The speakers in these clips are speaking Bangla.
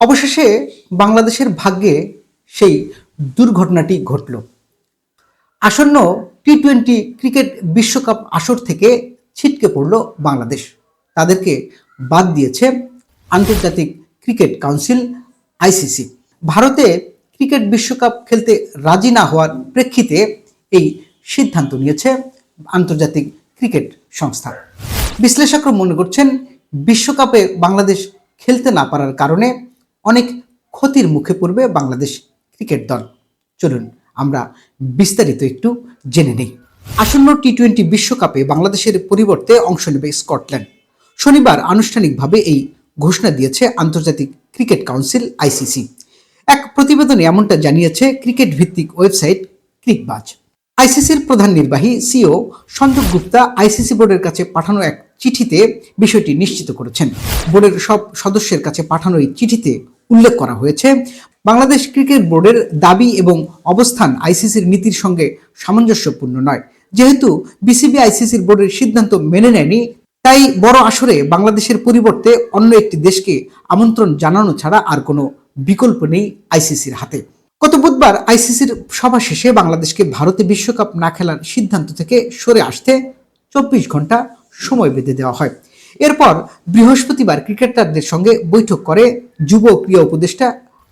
অবশেষে বাংলাদেশের ভাগ্যে সেই দুর্ঘটনাটি ঘটল। আসন্ন টি টোয়েন্টি ক্রিকেট বিশ্বকাপ আসর থেকে ছিটকে পড়ল বাংলাদেশ। তাদেরকে বাদ দিয়েছে আন্তর্জাতিক ক্রিকেট কাউন্সিল আইসিসি ভারতে ক্রিকেট বিশ্বকাপ খেলতে রাজি না হওয়ার প্রেক্ষিতে এই সিদ্ধান্ত নিয়েছে আন্তর্জাতিক ক্রিকেট সংস্থা। বিশ্লেষকরা মনে করছেন, বিশ্বকাপে বাংলাদেশ খেলতে না পারার কারণে অনেক ক্ষতির মুখে পড়বে বাংলাদেশ ক্রিকেট দল। চলুন, আমরা বিস্তারিত একটু জেনে নেই। আসন্ন টি টোয়েন্টি বিশ্বকাপে বাংলাদেশের পরিবর্তে অংশ নেবে স্কটল্যান্ড। শনিবার আনুষ্ঠানিকভাবে এই ঘোষণা দিয়েছে আন্তর্জাতিক ক্রিকেট কাউন্সিল আইসিসি এক প্রতিবেদনে এমনটা জানিয়েছে ক্রিকেট ভিত্তিক ওয়েবসাইট ক্রিকবাজ। আইসিসির প্রধান নির্বাহী সিও সন্দীপ গুপ্তা আইসিসি বোর্ডের কাছে পাঠানো এক চিঠিতে বিষয়টি নিশ্চিত করেছেন। বোর্ডের সব সদস্যের কাছে পাঠানো এই চিঠিতে উল্লেখ করা হয়েছে, বাংলাদেশ ক্রিকেট বোর্ডের দাবি এবং অবস্থান আইসিসির নীতির সঙ্গে সামঞ্জস্যপূর্ণ নয়। যেহেতু বিসিবি আইসিসির বোর্ডের সিদ্ধান্ত মেনে নেয়নি, তাই বড় আসরে বাংলাদেশের পরিবর্তে অন্য একটি দেশকে আমন্ত্রণ জানানো ছাড়া আর কোনো বিকল্প নেই আইসিসির হাতে। গত বুধবার আইসিসির সভা শেষে বাংলাদেশকে ভারতে বিশ্বকাপ না খেলার সিদ্ধান্ত থেকে সরে আসতে চব্বিশ ঘণ্টা সময় বেঁধে দেওয়া হয়। এরপর বৃহস্পতিবার ক্রিকেটারদের সঙ্গে বৈঠক করে যুব ক্রীড়া উপদেষ্টা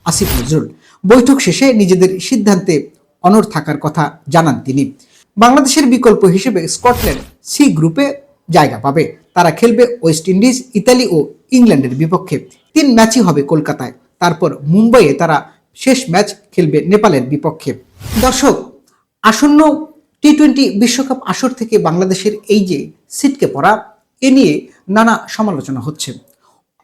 আসিফ নজরুল। বৈঠক শেষে নিজেদের সিদ্ধান্তে অনড় থাকার কথা জানান তিনি। বাংলাদেশের বিকল্প হিসেবে স্কটল্যান্ড সি গ্রুপে জায়গা পাবে। তারা খেলবে ওয়েস্ট ইন্ডিজ, ইতালি ও ইংল্যান্ডের বিপক্ষে। তিন ম্যাচই হবে কলকাতায়। তারপর মুম্বাইয়ে তারা শেষ ম্যাচ খেলবে নেপালের বিপক্ষে। দর্শক, আসন্ন টি টোয়েন্টি বিশ্বকাপ আসর থেকে বাংলাদেশের এই যে সিটকে পড়া, এ নিয়ে নানা সমালোচনা হচ্ছে।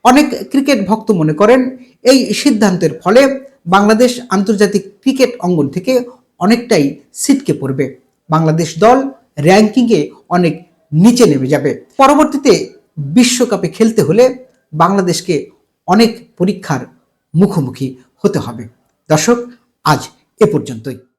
অনেক ক্রিকেট ভক্ত মনে করেন, এই সিদ্ধান্তের ফলে বাংলাদেশ আন্তর্জাতিক ক্রিকেট অঙ্গন থেকে অনেকটাই সিটকে পড়বে। বাংলাদেশ দল র্যাঙ্কিংয়ে অনেক নিচে নেমে যাবে। পরবর্তীতে বিশ্বকাপে খেলতে হলে বাংলাদেশকে অনেক পরীক্ষার মুখোমুখি হতে হবে। দর্শক, আজ এ পর্যন্তই।